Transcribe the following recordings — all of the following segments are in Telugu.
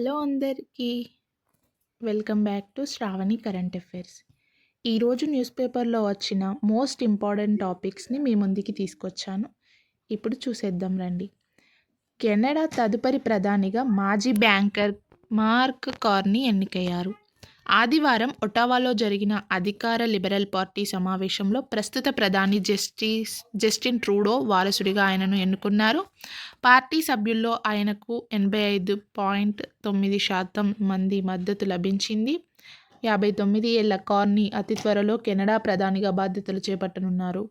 హలో అందరికీ welcome back to Shravani current affairs. ఈరోజు న్యూస్ పేపర్లో వచ్చిన మోస్ట్ ఇంపార్టెంట్ టాపిక్స్ని మీ ముందుకి తీసుకొచ్చాను. ఇప్పుడు చూసేద్దాం రండి. కెనడా తదుపరి ప్రధానిగా మాజీ బ్యాంకర్ మార్క్ కార్ని ఎన్నికయ్యారు. ఆదివారం ఒటావాలో జరిగిన అధికార లిబరల్ పార్టీ సమావేశంలో ప్రస్తుత ప్రధాని జస్టిస్ జస్టిన్ ట్రూడో వారసుడిగా ఆయనను ఎన్నుకున్నారు. పార్టీ సభ్యుల్లో ఆయనకు ఎనభై ఐదు పాయింట్ తొమ్మిది శాతం మంది మద్దతు లభించింది. యాభై తొమ్మిది ఏళ్ళ కార్ని అతి త్వరలో కెనడా ప్రధానిగా బాధ్యతలు చేపట్టనున్నారు.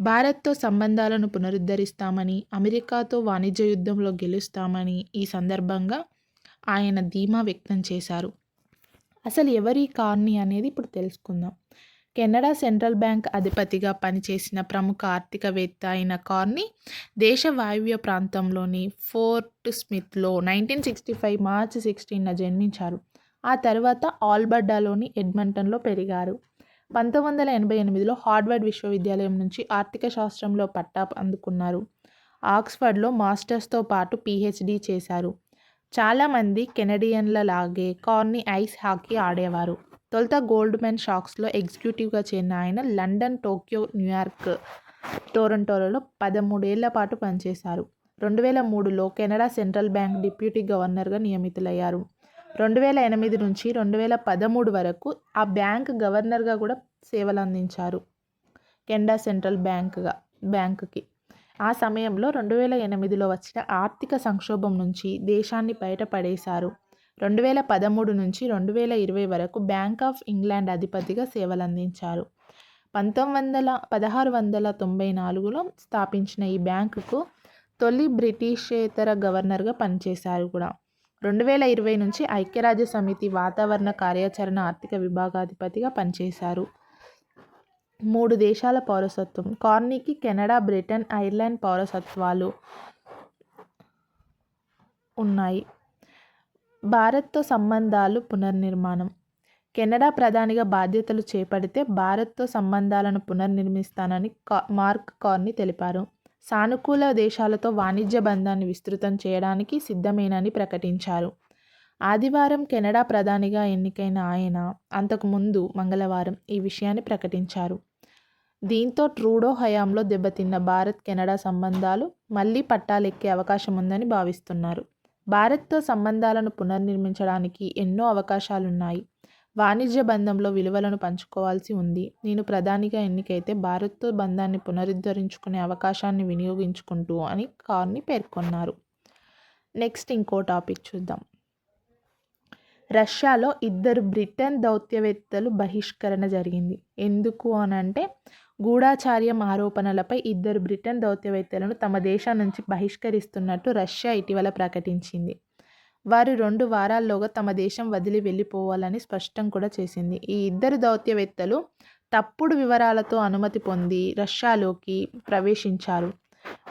భారత్తో సంబంధాలను పునరుద్ధరిస్తామని అమెరికాతో వాణిజ్య యుద్ధంలో గెలుస్తామని ఈ సందర్భంగా ఆయన ధీమా వ్యక్తం చేశారు. అసలు ఎవరి కార్ని అనేది ఇప్పుడు తెలుసుకుందాం. కెనడా సెంట్రల్ బ్యాంక్ అధిపతిగా పనిచేసిన ప్రముఖ ఆర్థికవేత్త అయిన కార్ని దేశ వాయువ్య ప్రాంతంలోని ఫోర్ట్ స్మిత్లో నైన్టీన్ సిక్స్టీ ఫైవ్ మార్చి సిక్స్టీన్న జన్మించారు. ఆ తర్వాత ఆల్బర్డాలోని ఎడ్మంటన్లో పెరిగారు. పంతొమ్మిది వందల ఎనభై ఎనిమిదిలో హార్వర్డ్ విశ్వవిద్యాలయం నుంచి ఆర్థిక శాస్త్రంలో పట్టా అందుకున్నారు. ఆక్స్ఫర్డ్లో మాస్టర్స్తో పాటు పీహెచ్డీ చేశారు. చాలామంది కెనడియన్ల లాగే కార్నీ ఐస్ హాకీ ఆడేవారు. తొలుత గోల్డ్మెన్ షాక్స్లో ఎగ్జిక్యూటివ్గా చేరిన ఆయన లండన్ టోక్యో న్యూయార్క్ టొరంటోలలో పదమూడేళ్ళ పాటు పనిచేశారు. రెండు వేల మూడులో కెనడా సెంట్రల్ బ్యాంక్ డిప్యూటీ గవర్నర్గా నియమితులయ్యారు. రెండు వేల ఎనిమిది నుంచి రెండు వేల పదమూడు వరకు ఆ బ్యాంక్ గవర్నర్గా కూడా సేవలు అందించారు కెనడా సెంట్రల్ బ్యాంక్గా బ్యాంకుకి. ఆ సమయంలో రెండు వేల ఎనిమిదిలో వచ్చిన ఆర్థిక సంక్షోభం నుంచి దేశాన్ని బయటపడేశారు. రెండు వేల పదమూడు నుంచి రెండు వేల ఇరవై వరకు బ్యాంక్ ఆఫ్ ఇంగ్లాండ్ అధిపతిగా సేవలందించారు. పంతొమ్మిది వందల పదహారు వందల తొంభై నాలుగులో స్థాపించిన ఈ బ్యాంకుకు తొలి బ్రిటిషేతర గవర్నర్గా పనిచేశారు కూడా. రెండు వేల ఇరవై నుంచి ఐక్యరాజ్య సమితి వాతావరణ కార్యాచరణ ఆర్థిక విభాగాధిపతిగా పనిచేశారు. మూడు దేశాల పౌరసత్వం. కార్నీకి కెనడా బ్రిటన్ ఐర్లాండ్ పౌరసత్వాలు ఉన్నాయి. భారత్తో సంబంధాలు పునర్నిర్మాణం. కెనడా ప్రధానిగా బాధ్యతలు చేపడితే భారత్తో సంబంధాలను పునర్నిర్మిస్తానని కా మార్క్ కార్నీ తెలిపారు. సానుకూల దేశాలతో వాణిజ్య బంధాన్ని విస్తృతం చేయడానికి సిద్ధమేనని ప్రకటించారు. ఆదివారం కెనడా ప్రధానిగా ఎన్నికైన ఆయన అంతకుముందు మంగళవారం ఈ విషయాన్ని ప్రకటించారు. దీంతో ట్రూడో హయాంలో దెబ్బతిన్న భారత్ కెనడా సంబంధాలు మళ్ళీ పట్టాలెక్కే అవకాశం ఉందని భావిస్తున్నారు. భారత్తో సంబంధాలను పునర్నిర్మించడానికి ఎన్నో అవకాశాలున్నాయి. వాణిజ్య బంధంలో విలువలను పంచుకోవాల్సి ఉంది. నేను ప్రధానిగా ఎన్నికైతే భారత్తో బంధాన్ని పునరుద్ధరించుకునే అవకాశాన్ని వినియోగించుకుంటూ అని కార్ని పేర్కొన్నారు. నెక్స్ట్ ఇంకో టాపిక్ చూద్దాం. రష్యాలో ఇద్దరు బ్రిటన్ దౌత్యవేత్తలు బహిష్కరణ జరిగింది. ఎందుకు అని అంటే గూఢాచార్యం ఆరోపణలపై ఇద్దరు బ్రిటన్ దౌత్యవేత్తలను తమ దేశం నుంచి బహిష్కరిస్తున్నట్టు రష్యా ఇటీవల ప్రకటించింది. వారు రెండు వారాల్లోగా తమ దేశం వదిలి వెళ్ళిపోవాలని స్పష్టం కూడా చేసింది. ఈ ఇద్దరు దౌత్యవేత్తలు తప్పుడు వివరాలతో అనుమతి పొంది రష్యాలోకి ప్రవేశించారు.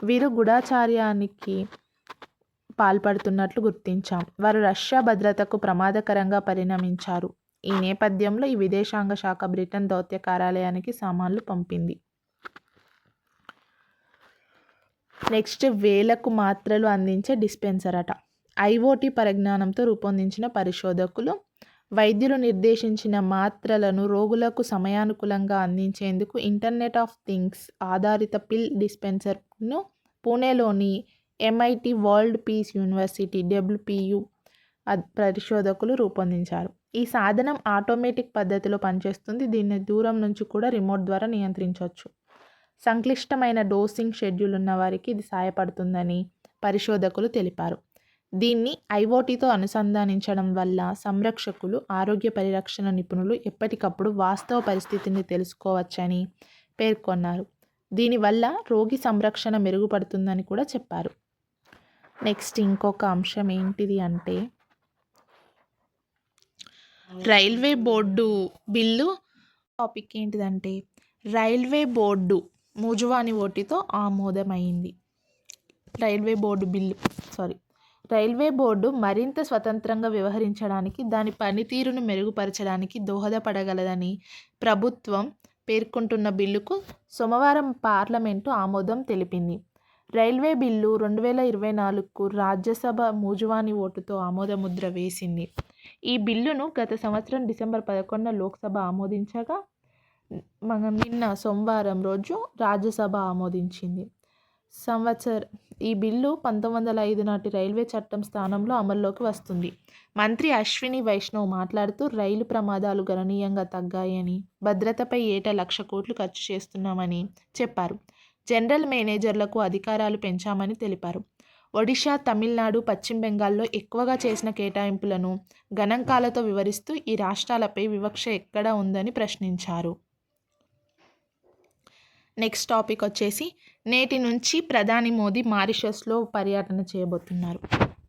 వీరు గూఢాచార్యానికి పాల్పడుతున్నట్లు గుర్తించాం. వారు రష్యా భద్రతకు ప్రమాదకరంగా పరిణమించారు. ఈ నేపథ్యంలో ఈ విదేశాంగ శాఖ బ్రిటన్ దౌత్య కార్యాలయానికి సామాన్లు పంపింది. నెక్స్ట్ వేలకు మాత్రలు అందించే డిస్పెన్సర్ అట. ఐఓటీ పరిజ్ఞానంతో రూపొందించిన పరిశోధకులు వైద్యులు నిర్దేశించిన మాత్రలను రోగులకు సమయానుకూలంగా అందించేందుకు ఇంటర్నెట్ ఆఫ్ థింగ్స్ ఆధారిత పిల్ డిస్పెన్సర్ను పూణేలోని MIT world peace university WPU పరిశోధకులు రూపొందించారు. ఈ సాధనం ఆటోమేటిక్ పద్ధతిలో పనిచేస్తుంది. దీన్ని దూరం నుంచి కూడా రిమోట్ ద్వారా నియంత్రించవచ్చు. సంక్లిష్టమైన డోసింగ్ షెడ్యూల్ ఉన్న వారికి ఇది సహాయపడుతుందని పరిశోధకులు తెలిపారు. దీన్ని ఐఓటీతో అనుసంధానించడం వల్ల సంరక్షకులు ఆరోగ్య పరిరక్షణ నిపుణులు ఎప్పటికప్పుడు వాస్తవ పరిస్థితిని తెలుసుకోవచ్చని పేర్కొన్నారు. దీనివల్ల రోగి సంరక్షణ మెరుగుపడుతుందని కూడా చెప్పారు. నెక్స్ట్ ఇంకొక అంశం ఏంటిది అంటే రైల్వే బోర్డు బిల్లు టాపిక్ ఏంటిదంటే రైల్వే బోర్డు మూజువాని ఓటితో ఆమోదమైంది. Railway board bill sorry railway board మరింత స్వతంత్రంగా వ్యవహరించడానికి దాని పనితీరును మెరుగుపరచడానికి దోహదపడగలదని ప్రభుత్వం పేర్కొంటున్న బిల్లుకు సోమవారం పార్లమెంటు ఆమోదం తెలిపింది. రైల్వే బిల్లు రెండు వేల ఇరవై నాలుగుకు రాజ్యసభ మూజువాని ఓటుతో ఆమోదముద్ర వేసింది. ఈ బిల్లును గత సంవత్సరం డిసెంబర్ పదకొండున లోక్సభ ఆమోదించగా మనం నిన్న సోమవారం రోజు రాజ్యసభ ఆమోదించింది. సంవత్సర ఈ బిల్లు పంతొమ్మిది వందల ఐదు నాటి రైల్వే చట్టం స్థానంలో అమల్లోకి వస్తుంది. మంత్రి అశ్విని వైష్ణవ్ మాట్లాడుతూ రైలు ప్రమాదాలు గణనీయంగా తగ్గాయని భద్రతపై ఏటా లక్ష కోట్లు ఖర్చు చేస్తున్నామని చెప్పారు. జనరల్ మేనేజర్లకు అధికారాలు పెంచామని తెలిపారు. ఒడిషా తమిళనాడు పశ్చిమ బెంగాల్లో ఎక్కువగా చేసిన కేటాయింపులను గణాంకాలతో వివరిస్తూ ఈ రాష్ట్రాలపై వివక్ష ఎక్కడ ఉందని ప్రశ్నించారు. నెక్స్ట్ టాపిక్ వచ్చేసి నేటి నుంచి ప్రధాని మోదీ మారిషస్లో పర్యటన చేయబోతున్నారు.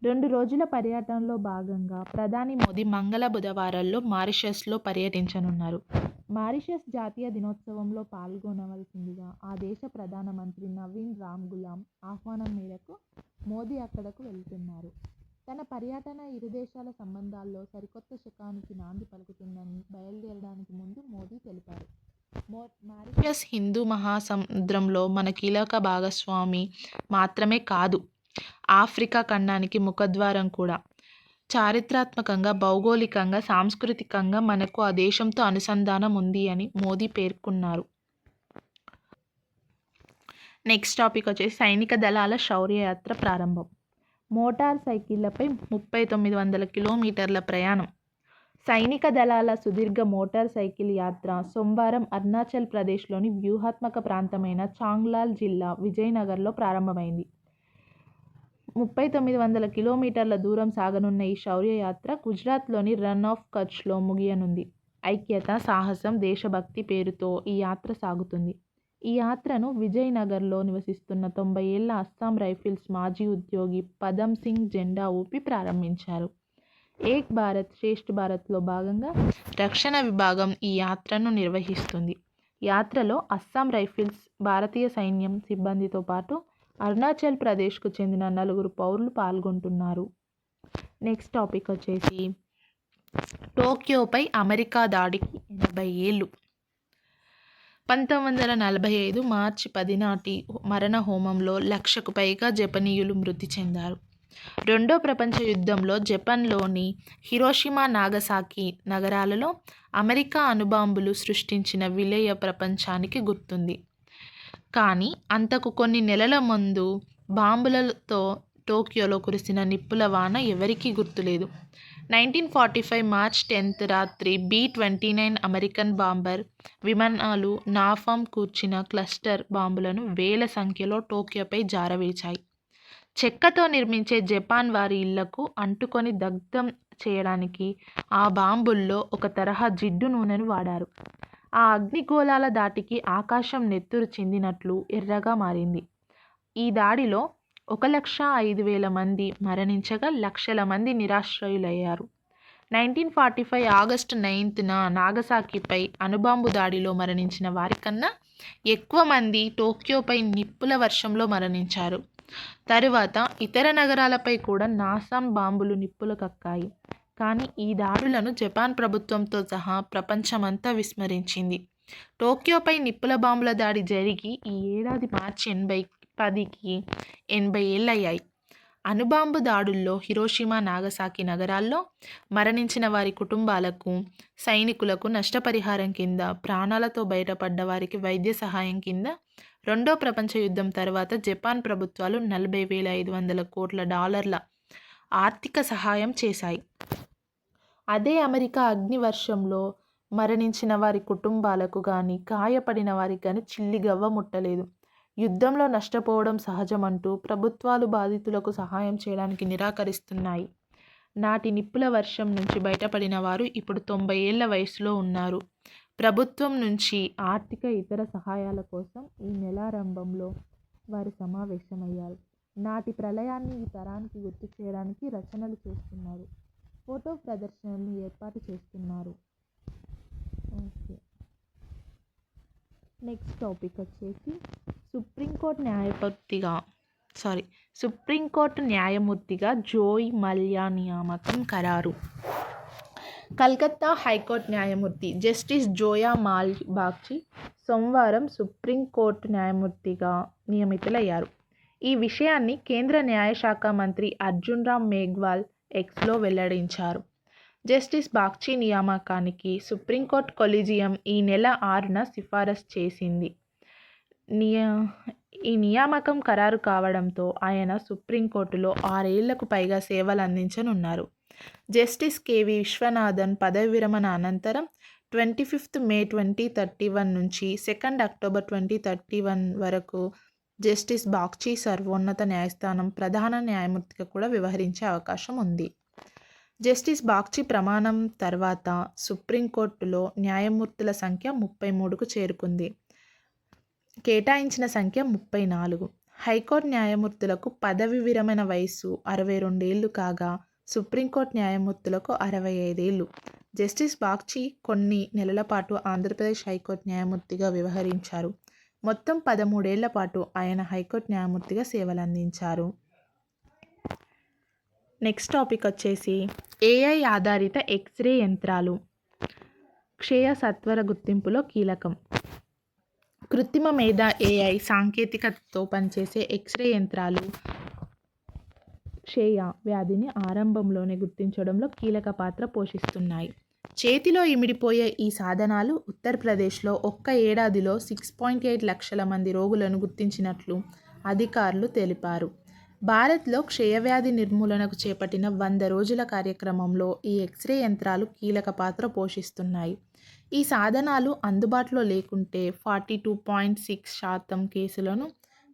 రెండు రోజుల పర్యటనలో భాగంగా ప్రధాని మోదీ మంగళ బుధవారాల్లో మారిషస్లో పర్యటించనున్నారు. మారిషస్ జాతీయ దినోత్సవంలో పాల్గొనవలసిందిగా ఆ దేశ ప్రధానమంత్రి నవీన్ రామ్ గులాం ఆహ్వానం మేరకు మోదీ అక్కడకు వెళ్తున్నారు. తన పర్యటన ఇరు దేశాల సంబంధాల్లో సరికొత్త శకానికి నాంది పలుకుతుందని బయలుదేరడానికి ముందు మోదీ తెలిపారు. మో మారిషస్ హిందూ మహాసముద్రంలో మన కీలక భాగస్వామి మాత్రమే కాదు ఆఫ్రికా ఖండానికి ముఖద్వారం కూడా. చారిత్రాత్మకంగా భౌగోళికంగా సాంస్కృతికంగా మనకు ఆ దేశంతో అనుసంధానం ఉంది అని మోదీ పేర్కొన్నారు. నెక్స్ట్ టాపిక్ వచ్చేసి సైనిక దళాల శౌర్యయాత్ర ప్రారంభం. మోటార్ సైకిళ్ళపై ముప్పై తొమ్మిది వందల కిలోమీటర్ల ప్రయాణం. సైనిక దళాల సుదీర్ఘ మోటార్ సైకిల్ యాత్ర సోమవారం అరుణాచల్ ప్రదేశ్లోని వ్యూహాత్మక ప్రాంతమైన చాంగ్లాల్ జిల్లా విజయనగర్లో ప్రారంభమైంది. ముప్పై తొమ్మిది వందల కిలోమీటర్ల దూరం సాగనున్న ఈ శౌర్యయాత్ర గుజరాత్లోని రన్ ఆఫ్ కచ్లో ముగియనుంది. ఐక్యత సాహసం దేశభక్తి పేరుతో ఈ యాత్ర సాగుతుంది. ఈ యాత్రను విజయనగర్లో నివసిస్తున్న తొంభై ఏళ్ళ అస్సాం రైఫిల్స్ మాజీ ఉద్యోగి పదం సింగ్ జెండా ఊపి ప్రారంభించారు. ఏక్ భారత్ శ్రేష్ఠ భారత్లో భాగంగా రక్షణ విభాగం ఈ యాత్రను నిర్వహిస్తుంది. యాత్రలో అస్సాం రైఫిల్స్ భారతీయ సైన్యం సిబ్బందితో పాటు అరుణాచల్ ప్రదేశ్కు చెందిన నలుగురు పౌరులు పాల్గొంటున్నారు. నెక్స్ట్ టాపిక్ వచ్చేసి టోక్యోపై అమెరికా దాడికి ఎనభై ఏళ్ళు. పంతొమ్మిది వందల నలభై ఐదు మార్చి పది నాటి మరణ హోమంలో లక్షకు పైగా జపనీయులు మృతి చెందారు. రెండో ప్రపంచ యుద్ధంలో జపాన్లోని హిరోషిమా నాగసాకి నగరాలలో అమెరికా అణుబాంబులు సృష్టించిన విలయ ప్రపంచానికి గుర్తుంది. కానీ అంతకు కొన్ని నెలల ముందు బాంబులతో టోక్యోలో కురిసిన నిప్పుల వాన ఎవరికీ గుర్తులేదు. Nineteen forty five March tenth రాత్రి B twenty nine American bomber విమానాలు నాఫామ్ కూర్చిన క్లస్టర్ బాంబులను వేల సంఖ్యలో టోక్యోపై జారవేశాయి చెక్కతో నిర్మించే జపాన్ వారి ఇళ్ళకు అంటుకొని దగ్ధం చేయడానికి ఆ బాంబుల్లో ఒక తరహా జిడ్డు నూనెను వాడారు. ఆ అగ్నిగోళాల దాటికి ఆకాశం నెత్తురు చెందినట్లు ఎర్రగా మారింది. ఈ దాడిలో ఒక లక్ష ఐదు వేల మంది మరణించగా లక్షల మంది నిరాశ్రయులయ్యారు. నైన్టీన్ ఫార్టీ ఫైవ్ ఆగస్టు నైన్త్న నాగసాకిపై అణుబాంబు దాడిలో మరణించిన వారికన్నా ఎక్కువ మంది టోక్యోపై నిప్పుల వర్షంలో మరణించారు. తరువాత ఇతర నగరాలపై కూడా నాసాం బాంబులు నిప్పులు కక్కాయి. కానీ ఈ దాడులను జపాన్ ప్రభుత్వంతో సహా ప్రపంచమంతా విస్మరించింది. టోక్యోపై నిప్పుల బాంబుల దాడి జరిగి ఈ ఏడాది మార్చి ఎనభై పదికి ఎనభై ఏళ్ళయ్యాయి. అణుబాంబు దాడుల్లో హిరోషిమా నాగసాకి నగరాల్లో మరణించిన వారి కుటుంబాలకు సైనికులకు నష్టపరిహారం కింద ప్రాణాలతో బయటపడ్డ వారికి వైద్య సహాయం కింద రెండో ప్రపంచ యుద్ధం తర్వాత జపాన్ ప్రభుత్వాలు నలభై వేల ఐదు వందల కోట్ల డాలర్ల ఆర్థిక సహాయం చేశాయి. అదే అమెరికా అగ్నివర్షంలో మరణించిన వారి కుటుంబాలకు కానీ గాయపడిన వారికి కానీ చిల్లిగవ్వ ముట్టలేదు. యుద్ధంలో నష్టపోవడం సహజమంటూ ప్రభుత్వాలు బాధితులకు సహాయం చేయడానికి నిరాకరిస్తున్నాయి. నాటి నిప్పుల వర్షం నుంచి బయటపడిన వారు ఇప్పుడు తొంభై ఏళ్ళ వయసులో ఉన్నారు. ప్రభుత్వం నుంచి ఆర్థిక ఇతర సహాయాల కోసం ఈ నెలారంభంలో వారు సమావేశమయ్యారు. నాటి ప్రళయాన్ని ఈ తరానికి గుర్తు చేయడానికి రచనలు చేస్తున్నారు. ఫోటో ప్రదర్శనలు ఏర్పాటు చేస్తున్నారు. ఓకే. నెక్స్ట్ టాపిక్ వచ్చేసి సుప్రీంకోర్టు న్యాయమూర్తిగా సారీ సుప్రీంకోర్టు న్యాయమూర్తిగా జోయ్ మల్యా నియామకం ఖరారు. కల్కత్తా హైకోర్టు న్యాయమూర్తి జస్టిస్ జోయా మాల్ బాగ్చి సోమవారం సుప్రీంకోర్టు న్యాయమూర్తిగా నియమితులయ్యారు. ఈ విషయాన్ని కేంద్ర న్యాయశాఖ మంత్రి అర్జున్ రామ్ మేఘ్వాల్ ఎక్స్లో వెల్లడించారు. జస్టిస్ బాగ్చి నియామకానికి సుప్రీంకోర్టు కొలీజియం ఈ నెల ఆరున సిఫారసు చేసింది. నియా ఈ నియామకం ఖరారు కావడంతో ఆయన సుప్రీంకోర్టులో ఆరేళ్ళకు పైగా సేవలు అందించనున్నారు జస్టిస్ కేవి విశ్వనాథన్ పదవి విరమణ అనంతరం twenty fifth May twenty thirty one నుంచి second October twenty thirty one వరకు జస్టిస్ బాగ్చి సర్వోన్నత న్యాయస్థానం ప్రధాన న్యాయమూర్తిగా కూడా వ్యవహరించే అవకాశం ఉంది. జస్టిస్ బాగ్చి ప్రమాణం తర్వాత సుప్రీంకోర్టులో న్యాయమూర్తుల సంఖ్య ముప్పై మూడుకు చేరుకుంది. కేటాయించిన సంఖ్య ముప్పై నాలుగు హైకోర్టు న్యాయమూర్తులకు పదవి విరమణ వయస్సు అరవై రెండేళ్ళు కాగా సుప్రీంకోర్టు న్యాయమూర్తులకు అరవై ఐదేళ్ళు జస్టిస్ బాగ్చి కొన్ని నెలల పాటు ఆంధ్రప్రదేశ్ హైకోర్టు న్యాయమూర్తిగా వ్యవహరించారు. మొత్తం పదమూడేళ్ళ పాటు ఆయన హైకోర్టు న్యాయమూర్తిగా సేవలందించారు. నెక్స్ట్ టాపిక్ వచ్చేసి ఏఐ ఆధారిత ఎక్స్రే యంత్రాలు. క్షయ సత్వర గుర్తింపులో కీలకం. కృత్రిమ మేధ ఏఐ సాంకేతికతతో పనిచేసే ఎక్స్రే యంత్రాలు క్షయ వ్యాధిని ఆరంభంలోనే గుర్తించడంలో కీలక పాత్ర పోషిస్తున్నాయి. చేతిలో ఇమిడిపోయే ఈ సాధనాలు ఉత్తరప్రదేశ్లో ఒక్క ఏడాదిలో సిక్స్ పాయింట్ ఎయిట్ లక్షల మంది రోగులను గుర్తించినట్లు అధికారులు తెలిపారు. భారత్లో క్షయవ్యాధి నిర్మూలనకు చేపట్టిన వంద రోజుల కార్యక్రమంలో ఈ ఎక్స్రే యంత్రాలు కీలక పాత్ర పోషిస్తున్నాయి. ఈ సాధనాలు అందుబాటులో లేకుంటే ఫార్టీ టూ పాయింట్ సిక్స్ శాతం కేసులను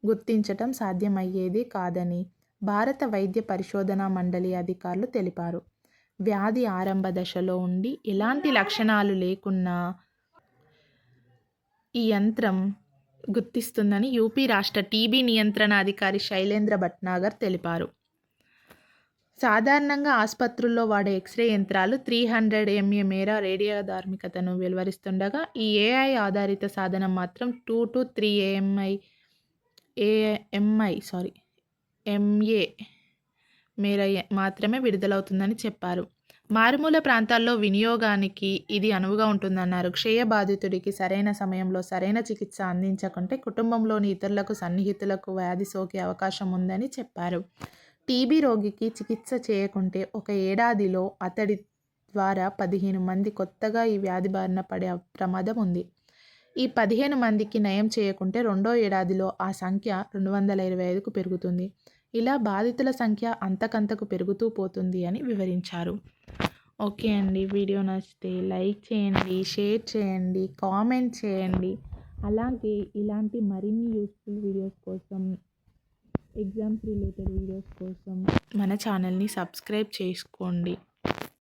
గుర్తించటం సాధ్యమయ్యేది కాదని భారత వైద్య పరిశోధన మండలి అధికారులు తెలిపారు. వ్యాధి ఆరంభ దశలో ఉండి ఎలాంటి లక్షణాలు లేకున్నా ఈ యంత్రం గుర్తిస్తుందని యూపీ రాష్ట్ర టీబీ నియంత్రణ అధికారి శైలేంద్ర భట్నాగర్ తెలిపారు. సాధారణంగా ఆసుపత్రుల్లో వాడే ఎక్స్రే యంత్రాలు త్రీ హండ్రెడ్ ఎంఏ మేర రేడియోధార్మికతను వెలువరిస్తుండగా ఈ ఏఐ ఆధారిత సాధనం మాత్రం two to three AMI AMI sorry MA మేర మాత్రమే విడుదలవుతుందని చెప్పారు. మారుమూల ప్రాంతాల్లో వినియోగానికి ఇది అనువుగా ఉంటుందన్నారు. క్షయ బాధితుడికి సరైన సమయంలో సరైన చికిత్స అందించకుంటే కుటుంబంలోని ఇతరులకు సన్నిహితులకు వ్యాధి సోకే అవకాశం ఉందని చెప్పారు. టీబీ రోగికి చికిత్స చేయకుంటే ఒక ఏడాదిలో అతడి ద్వారా పదిహేను మంది కొత్తగా ఈ వ్యాధి బారిన పడే ప్రమాదం ఉంది. ఈ పదిహేను మందికి నయం చేయకుంటే రెండో ఏడాదిలో ఆ సంఖ్య రెండు వందల ఇరవై ఐదుకు పెరుగుతుంది. ఇలా బాధితుల సంఖ్య అంతకంతకు పెరుగుతూ పోతుంది అని వివరించారు. ఓకే అండి. వీడియో నచ్చితే లైక్ చేయండి షేర్ చేయండి కామెంట్ చేయండి. అలాగే ఇలాంటి మరిన్ని యూస్ఫుల్ వీడియోస్ కోసం ఎగ్జామ్స్ రిలేటెడ్ వీడియోస్ కోసం మన ఛానల్ని సబ్స్క్రైబ్ చేసుకోండి.